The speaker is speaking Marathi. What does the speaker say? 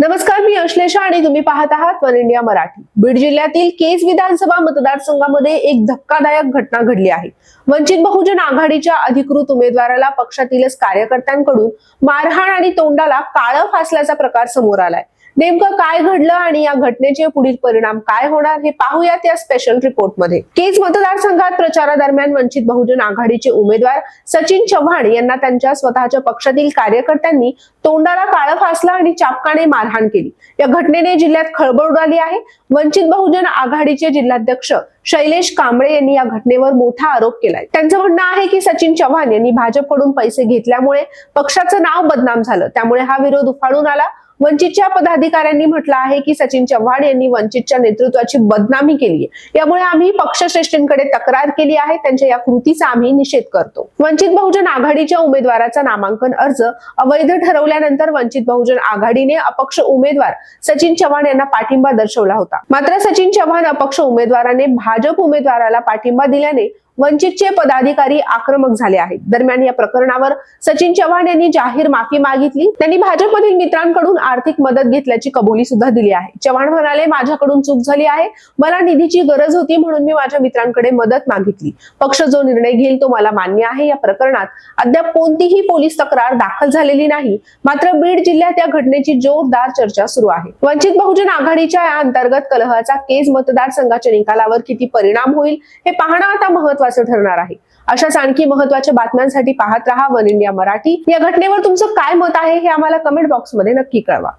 नमस्कार मी अश्लेषा आणि तुम्ही पाहत आहात वन इंडिया मराठी. बीड जिल्ह्यातील केज विधानसभा मतदारसंघामध्ये एक धक्कादायक घटना घडली आहे. वंचित बहुजन आघाडीच्या अधिकृत उमेदवाराला पक्षातीलच कार्यकर्त्यांकडून मारहाण आणि तोंडाला काळं फासल्याचा प्रकार समोर आलाय. नेमकं काय घडलं आणि या घटनेचे पुढील परिणाम काय होणार हे पाहूयात या स्पेशल रिपोर्टमध्ये केज मतदारसंघात प्रचारादरम्यान वंचित बहुजन आघाडीचे उमेदवार सचिन चव्हाण यांना त्यांच्या स्वतःच्या पक्षातील कार्यकर्त्यांनी तोंडाला काळं फासलं आणि चापकाने मारहाण केली. या घटनेने जिल्ह्यात खळबळ उडाली आहे. वंचित बहुजन आघाडीचे जिल्हाध्यक्ष शैलेश कांबळे यांनी या घटनेवर मोठा आरोप केलाय. त्यांचं म्हणणं आहे की सचिन चव्हाण यांनी भाजपकडून पैसे घेतल्यामुळे पक्षाचं नाव बदनाम झालं. त्यामुळे हा विरोध उफाळून आला. वंचितच्या पदाधिकाऱ्यांनी म्हटलं आहे की सचिन चव्हाण यांनी वंचितच्या नेतृत्वाची बदनामी केली यामुळे आम्ही पक्षश्रेष्ठींकडे तक्रार केली आहे. त्यांच्या या कृतीचा आम्ही निषेध करतो. वंचित बहुजन आघाडीच्या उमेदवाराचा नामांकन अर्ज अवैध ठरवल्यानंतर वंचित बहुजन आघाडीने अपक्ष उमेदवार सचिन चव्हाण यांना पाठिंबा दर्शवला होता. मात्र सचिन चव्हाण अपक्ष उमेदवाराने भाजप उमेदवाराला पाठिंबा दिल्याने वंचितचे पदाधिकारी आक्रमक झाले आहेत. दरम्यान या प्रकरणावर सचिन चव्हाण यांनी जाहीर माफी मागितली. त्यांनी भाजपमधील मित्रांकडून आर्थिक मदत घेतल्याची कबुली सुद्धा दिली आहे. चव्हाण म्हणाले माझ्याकडून चूक झाली आहे. मला निधीची गरज होती म्हणून मी माझ्या मित्रांकडे मदत मागितली. पक्ष जो निर्णय घेईल तो मला मान्य आहे. या प्रकरणात अद्याप कोणतीही पोलीस तक्रार दाखल झालेली नाही. मात्र बीड जिल्ह्यात या घटनेची जोरदार चर्चा सुरू आहे. वंचित बहुजन आघाडीच्या या अंतर्गत कलहाचा केज मतदारसंघाच्या निकालावर किती परिणाम होईल हे पाहणं आता महत्वाचं ठरणार आहे. अशाच आणखी महत्त्वाच्या बातम्यांसाठी पाहत रहा वन इंडिया मराठी. या घटनेवर तुमचं काय मत आहे हे आम्हाला कमेंट बॉक्समध्ये नक्की कळवा.